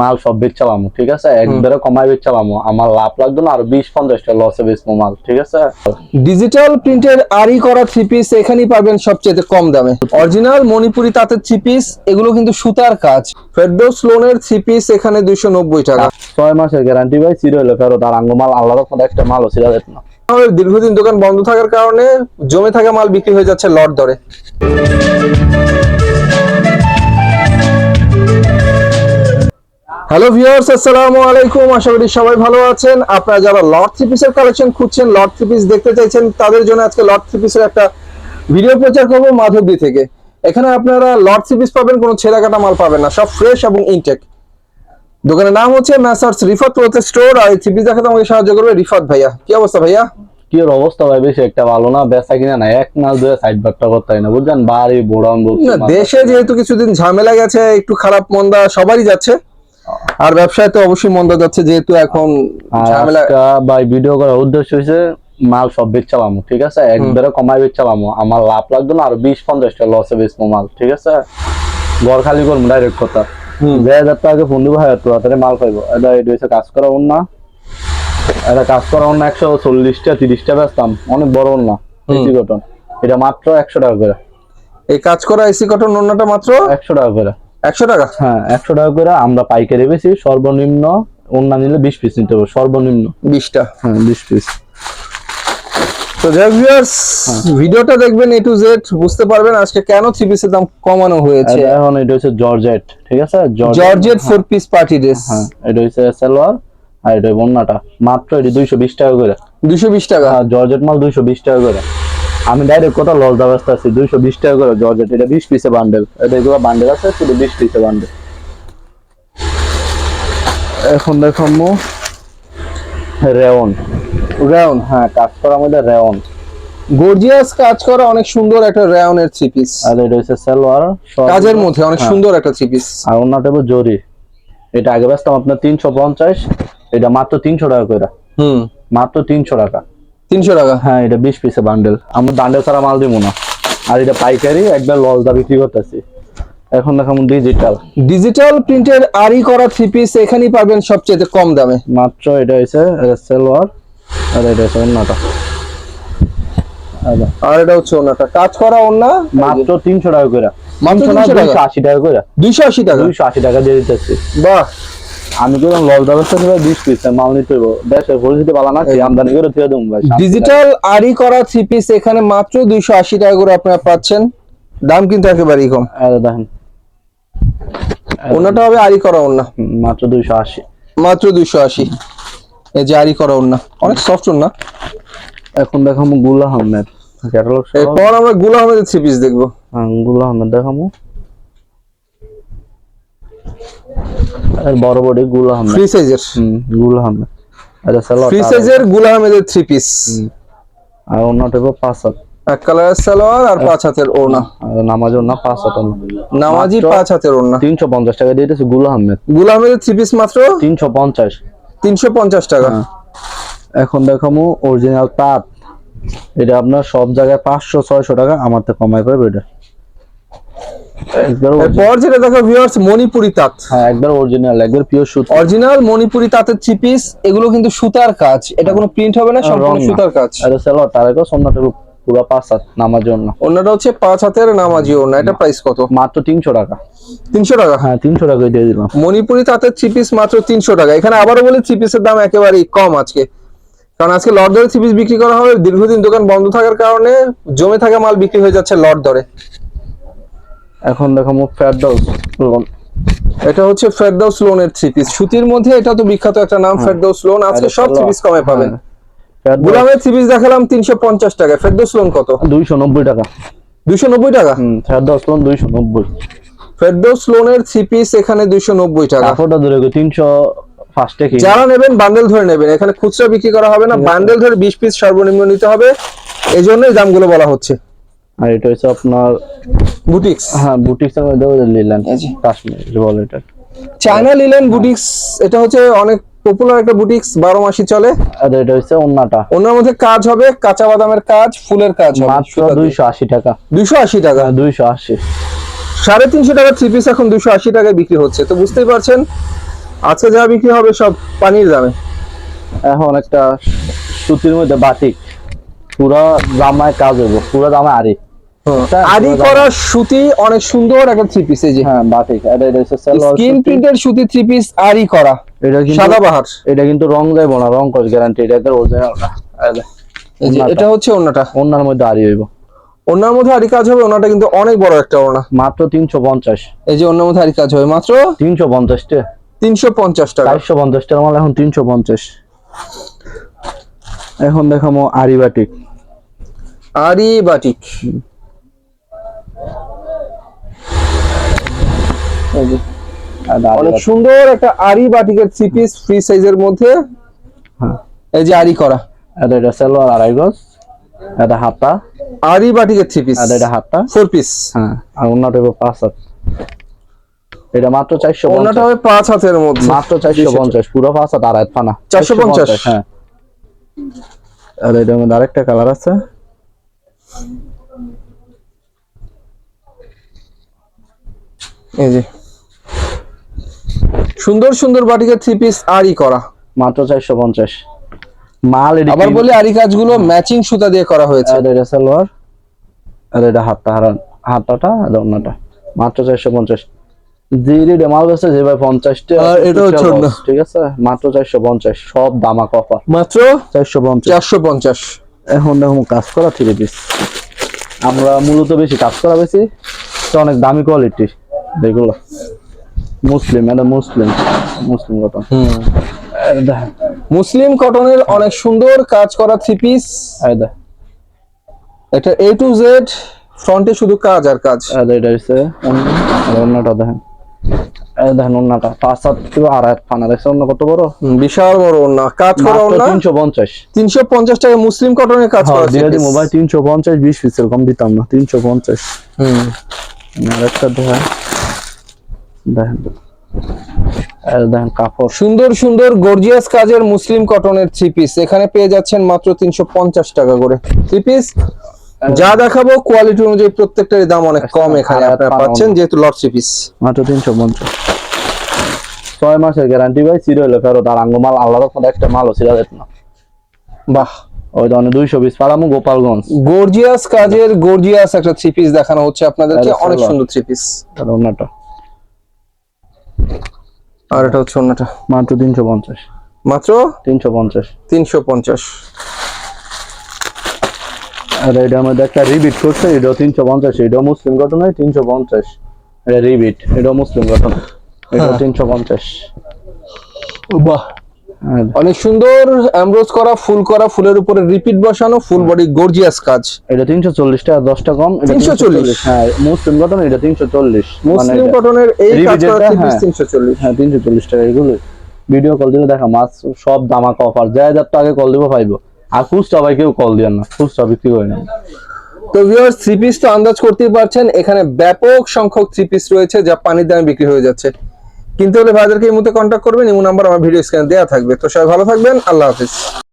মাল সব বেচালাম ঠিক আছে? একবারে কমাই বেচালাম আমার লাভ লাগতো না আর বিশ পঞ্চাশটা লসে বেচবো মাল ঠিক আছে? ডিজিটাল প্রিন্টের আরি করা থ্রি পিস এখানেই পাবেন সবচেয়ে কম দামে। অরিজিনাল মণিপুরি তাঁতের থ্রি পিস এগুলো কিন্তু সুতার কাজ। ফেরদৌস লোনের থ্রি পিস এখানে দুইশো নব্বই টাকা। ছয় মাসের গ্যারান্টি ভাই চির হলো ফেরত। আর আঙ্গ মাল আল্লাহর রহমত একটা মালও ছিল যেত না। দীর্ঘদিন দোকান বন্ধ থাকার কারণে জমে থাকা মাল বিক্রি হয়ে যাচ্ছে লট দরে হ্যালো ভিউয়ার্স আসসালামু আলাইকুম আশা করি সবাই ভালো আছেন। আপনারা যারা লট থ্রি পিসের কালেকশন খুঁজছেন লট থ্রি পিস দেখতে চাইছেন তাদের জন্য আজকে লট থ্রি পিসের একটা ভিডিও প্রচার করব মাধবদী থেকে। এখানে আপনারা লট থ্রি পিস পাবেন কোনো ছেঁড়া কাটা মাল পাবেন না সব ফ্রেশ এবং ইনটেক দোকানের নাম হচ্ছে ম্যাসার্স রিফাত ক্লথ স্টোর আর থ্রি পিস দেখাতে আমাকে সাহায্য করবে রিফাত ভাইয়া। কি অবস্থা ভাইয়া? কি অবস্থা ভাই বেশি একটা ভালো না বেচা কিনা না এক মাস ধরে সাইড বাট্টা করতে হয় না বুঝছেন বাড়ি বোড়াম দেশে যেহেতু কিছুদিন ঝামেলা গেছে একটু খারাপ মন্দা সবারই যাচ্ছে আর ব্যবসায় তো অবশ্যই মন্দা যাচ্ছে যেহেতু এখন ঝামেলা ভাই ভিডিও করার উদ্দেশ্য হয়েছে মাল সব বেচালাম ঠিক আছে? একবারে কমাই বেচালাম আমার লাভ লাগতো না আর বিশ পঞ্চাশটা লসে বেচবো মাল ঠিক আছে? ঘর খালি করব ডাইরেক্ট কথা। দেড় হাজার টাকা ফোন দিব হাজার টাকা মাল পাইবো। এটা এটা হচ্ছে কাজ করা না। এটা কাজ করা অন্য একশো চল্লিশটা তিরিশটা বেচতাম। অনেক বড় না বেশি কটন এটা মাত্র একশো টাকা করে। এই কাজ করা এসি কটন অন্যটা মাত্র? একশো টাকা করে। একশো টাকা? হ্যাঁ একশো টাকা করে আমরা পাইকারি বেশি সর্বনিম্ন অন্য নিলে বিশ পিস নিতে হবে সর্বনিম্ন। বিশটা? হ্যাঁ বিশ পিস। তো ভিউয়ার্স হ্যাঁ। ভিডিওটা দেখবেন এ টু জেড বুঝতে পারবেন আজকে কেন থ্রি পিসের দাম কমানো হয়েছে। এখন এটা হচ্ছে জর্জেট ঠিক আছে? Georgette four piece party dress হ্যাঁ এটা হচ্ছে সালোয়ার আর এটা বন্যাটা মাত্র এটা দুইশো বিশ টাকা করে। দুশো বিশ টাকা? হ্যাঁ জর্জেট মাল দুইশো বিশ টাকা করে। আমি ডাইরেক্ট কত লস ব্যবস্থা আছি? দুইশো বিশ টাকা করে জর্জেট এটা বিশ পিসে বান্ডেল এটা এগুলো বান্ডেল আছে শুধু বিশ পিসে বান্ডেল এখন দেখো রেওন রাউন্ড হ্যাঁ কাজ করার মধ্যে রেওন গর্জিয়াস কাজ করা অনেক সুন্দর একটা রাউন্ডের থ্রি পিস আর এটা হচ্ছে সালোয়ার কাজের মধ্যে অনেক হ্যাঁ। সুন্দর একটা থ্রি পিস আর হলো জরি। এটা আগে বেচতাম আপনার তিনশো পঞ্চাশ এটা মাত্র তিনশো টাকা করে হুম। মাত্র তিনশো টাকা। তিনশো টাকা? হ্যাঁ এটা বিশ পিসে বান্ডেল আমরা বান্ডেল ছাড়া মাল দিব না। আর এটা পাইকারি একবার লস দা বিক্রি করতেছি। এখন দেখাম ডিজিটাল ডিজিটাল প্রিন্টের আরি করা থ্রি পিস এখানেই পাবেন সবচেয়ে কম দামে। মাত্র এটা হচ্ছে সেলোয়ার আর এটা হচ্ছে অন্যটা আচ্ছা, আর এটা হচ্ছে ওনাটা কাজ করা ওনা মাত্র তিনশো টাকা করে। মাত্র? দুইশো আশি টাকা করে। দুইশো আশি টাকা? দুইশো আশি টাকা দিয়ে দিতেছি। বাহ! আমি তো লস ব্যবস্থা নিবে বিশ পিস মাল নিতে হইব। দেশের পরিস্থিতি ভালো না আমদানি করে তুই দেবো ভাই ডিজিটাল আরি করা থ্রি পিস এখানে মাত্র দুইশো আশি টাকা করে আপনারা পাচ্ছেন। দাম কিন্তু একেবারেই কম। দেখেন। ওনাটা হবে আরি করা ওনা মাত্র দুইশো আশি। মাত্র দুইশো আশি। এই যে আরি করা ওনা অনেক সফট ওনা এখন দেখাবো গুল আহমেদ। ক্যাটালগ আমরা গুলো আমাদের থ্রি পিস দেখব। গুল আহমেদ দেখাবো। বড় বড় গুল আহমেদ ফ্রি সাইজের গুল আহমেদ সালোয়ার ফ্রি সাইজেরগুলো আহমেদের থ্রি পিস আর অন্যটা হলো পাঁচ হাত। এক কালারের সালোয়ার আর পাঁচ হাতের ওনা আর নামাজের না পাঁচ হাত নামাজি পাঁচ হাতের ওনা তিনশো পঞ্চাশ টাকা দিয়ে দিয়েছে গুল আহমেদগুলো আহমেদের থ্রি পিস মাত্র? তিনশো পঞ্চাশ। তিনশো পঞ্চাশ টাকা। হ্যাঁ। এখন দেখামু অরিজিনাল তাঁত। এটা আপনার সব জায়গায় পাঁচশো ছয়শো টাকা আমার তো কমাই পাবে এটা এরপর যেটা দেখো ভিউয়ার্স মণিপুরি তাঁত। হ্যাঁ একবার অরিজিনাল একবার পিওর সুত। অরিজিনাল মণিপুরি তাঁতের চিপিস এগুলো কিন্তু সুতার কাজ। এটা কোনো প্রিন্ট হবে না সম্পূর্ণ রং না। সুতার কাজ। এটা সেলো তারেকও সোমনাথ পুরো পাঁচ হাত নামার জন্য অন্যটা হচ্ছে পাঁচ হাতের নামাজি ওনা এটা প্রাইস কত? মাত্র তিনশো টাকা। তিনশো টাকা? হ্যাঁ তিনশো টাকা দিয়ে দিলাম। মণিপুরি তাঁতের থ্রি পিস মাত্র তিনশো টাকা। এখানে আবারও বলি থ্রি পিসের দাম একেবারেই কম আজকে। কারণ আজকে লট দরে চিপিস বিক্রি করা হবে দীর্ঘদিন দোকান বন্ধ থাকার কারণে জমে থাকা মাল বিক্রি হয়ে যাচ্ছে লট দরে এখন দেখাবো ফেরদৌস লোন। এটা হচ্ছে ফেরদৌস লোনের থ্রি পিস সুতির মধ্যে এটা তো বিখ্যাত একটা নাম ফেরদৌস লোন। আজকে সব থ্রি পিস কমে পাবেন। গুলামের থ্রি পিস দেখালাম তিনশো পঞ্চাশ টাকা ফেরদৌস লোন কত? দুইশো নব্বই টাকা। দুইশো নব্বই টাকা? হুম ফেরদৌস লোন দুইশো নব্বই। ফেরদৌস লোনের থ্রি পিস এখানে দুইশো নব্বই টাকা। কাপড়টা ধরে তিনশো যারা নেবেন বান্ডেল ধরে নেবেন। এখানে খুচরা বিক্রি করা হবে না। বান্ডেল ধরে বিশ পিস সর্বনিম্ন নিতে হবে। এই জন্যই দামগুলো বলা হচ্ছে। আর এটা হচ্ছে আপনার বুটিক্স? হ্যাঁ বুটিক্স এর মধ্যে লিলেন কাশ্মীর বলে এটা চায়না লিলেন বুটিক্স এটা হচ্ছে অনেক পপুলার একটা বুটিক্স বারো মাসই চলে। আর এটা হচ্ছে অন্যটা ওনার মধ্যে কাজ হবে কাঁচা বাদামের কাজ ফুলের কাজ হবে। মাত্র দুইশো আশি টাকা। দুইশো আশি টাকা? দুইশো আশি। সাড়ে তিনশো টাকা থ্রি পিস এখন দুশো আশি টাকায় বিক্রি হচ্ছে। তো বুঝতেই পারছেন আজকে যা বিক্রি হবে সব পানির দামে। এখন একটা সুতির মধ্যে বাটিক। পুরা জামায় কাজ হইব পুরা জামায় আরি আরি পুরো করা সুতি অনেক সুন্দর একটা থ্রি পিস এই যে। হ্যাঁ বাটিক এটা এটা হচ্ছে স্কিন। প্রিন্টের সুতি। থ্রি পিস আরি করা। এটা কিন্তু সাদা বাহার। এটা কিন্তু রং যাইব না রং কস গ্যারান্টি এটা একটা অরিজিনাল না এই যে, এই যে ওড়নাটা। এটা হচ্ছে ওনাটা ওনার মধ্যে আরি হইব। ওনার মধ্যে আরি কাজ হবে ওনাটা কিন্তু অনেক বড় একটা ওনা মাত্র তিনশো পঞ্চাশ। এই যে ওনার মধ্যে আরি কাজ হবে মাত্র তিনশো পঞ্চাশ টাকা তিনশো পঞ্চাশ টাকা চারশো পঞ্চাশ টাকা মাল এখন তিনশো পঞ্চাশ। এখন দেখামো আরি বাটিক আরি বাটিক অনেক সুন্দর একটা আরি বাটিকের থ্রি পিস ফ্রি সাইজের মধ্যে। হ্যাঁ। এই যে আরি করা। এটা এটা সালোয়ার আড়াই গজ এটা হাতা। আরি বাটিকের থ্রি পিস এটা এটা হাতা। ফোর পিস হ্যাঁ আর অন্যটা হইব পাঁচ হাত। এটা মাত্র চারশো ওনাটা হবে পাঁচ হাতের মধ্যে। মাত্র চারশো পঞ্চাশ পুরো পাঁচ হাত আড়াই ফানা। 450 হ্যাঁ। আর এটার মধ্যে আরেকটা কালার আছে। এই যে। সুন্দর সুন্দর বাটিকের থ্রি পিস আরি করা। মাত্র চারশো পঞ্চাশ। মাল আবার বলি আরি কাজগুলো ম্যাচিং সুতা দিয়ে করা হয়েছে। আর এটা সালোয়ার আর এটা হাতটা হারান হাতাটা আর অন্যটা মাত্র চারশো পঞ্চাশ। মাল যে ভাই পঞ্চাশটা আর এটা হচ্ছে ঠিক আছে? মাত্র চারশো পঞ্চাশ সব দামা কফা মাত্র চারশো পঞ্চাশ। চারশো পঞ্চাশ। এখন দেখো কাজ করা থ্রি পিস আমরা মূলত বেশি কাজ করা বেশি অনেক দামি কোয়ালিটি যেগুলো মুসলিম এটা মুসলিম মুসলিম কত মুসলিম কটনের অনেক সুন্দর কাজ করা থ্রি পিস এটা এ টু জেড ফ্রন্টে শুধু কাজ আর কাজ। এটা হচ্ছে অন্যটা দেখেন। দেখেন অন্যটা পাঁচ সাত কিলো আর ফানা দেখছে অন্য কত বড়? বিশাল বড় কাজ করা তিনশো পঞ্চাশ। তিনশো পঞ্চাশ টাকা মুসলিম কটনের কাজ করা দিয়ে দিই মোবাইল তিনশো পঞ্চাশ বিশ পিসের কম দিতাম না তিনশো পঞ্চাশ। হুম। আরেকটা দেখেন দেখেন দেখেন কাপড়। সুন্দর সুন্দর গর্জিয়াস কাজের মুসলিম কটনের থ্রি পিস এখানে পেয়ে যাচ্ছেন মাত্র তিনশো পঞ্চাশ টাকা করে। থ্রি পিস যা দেখাবো কোয়ালিটি অনুযায়ী প্রত্যেকটারই দাম অনেক কম এখানে আপনারা পাচ্ছেন যেহেতু লট থ্রি পিস মাত্র তিনশো পঞ্চাশ। ছয় মাসের গ্যারান্টি ভাই চির হইলে ফেরত আর আঙ্গ মাল আল্লাহ রকম একটা মালও ছিল যেত না। বাহ। ওই ধরনের দুইশো বিশ পালামু গোপালগঞ্জ। গর্জিয়াস কাজের গর্জিয়াস একটা থ্রি পিস দেখানো হচ্ছে আপনাদেরকে। অনেক সুন্দর থ্রি পিস আর এটা হচ্ছে অন্যটা। মাত্র তিনশো পঞ্চাশ। মাত্র? তিনশো পঞ্চাশ। তিনশো পঞ্চাশ। আর এটা আমাদের একটা রিবিট করছে এটাও তিনশো পঞ্চাশ এটাও মুসলিম ঘটনায় তিনশো পঞ্চাশ। এটা রিবিট এটাও মুসলিম ঘটনা এটাও হ্যাঁ। তিনশো পঞ্চাশ। বাহ। অনেক সুন্দর এমব্রোজ করা ফুল করা ফুলের উপরে রিপিট বসানো ফুল বডি গর্জিয়াস কাজ। এটা তিনশো চল্লিশ টাকা দশটা কম এটা 340 হ্যাঁ মুসলিম ঘটনা এটা তিনশো চল্লিশ। মুসলিম কটনের এই থ্রি পিস হ্যাঁ। তিনশো চল্লিশ। হ্যাঁ তিনশো চল্লিশ টাকা এগুলো ভিডিও কল দিলে দেখা মাছ সব দামাক অফার যাই যার তো আগে কল দিব পাইবো। আর খুচরা ভাই কেউ কল দিয়েন না খুচরা বিক্রি করে না তো ভিউয়ার্স থ্রি পিস তো আন্দাজ করতেই পারছেন এখানে ব্যাপক সংখ্যক থ্রি পিস রয়েছে যা পানির দামে বিক্রি হয়ে যাচ্ছে। কিনতে হলে ভাইদেরকে এই মুহূর্তে কন্ট্যাক্ট করবেন এমন নাম্বার আমার ভিডিও স্ক্রিনে দেওয়া থাকবে। তো সবাই ভালো থাকবেন, আল্লাহ হাফিজ।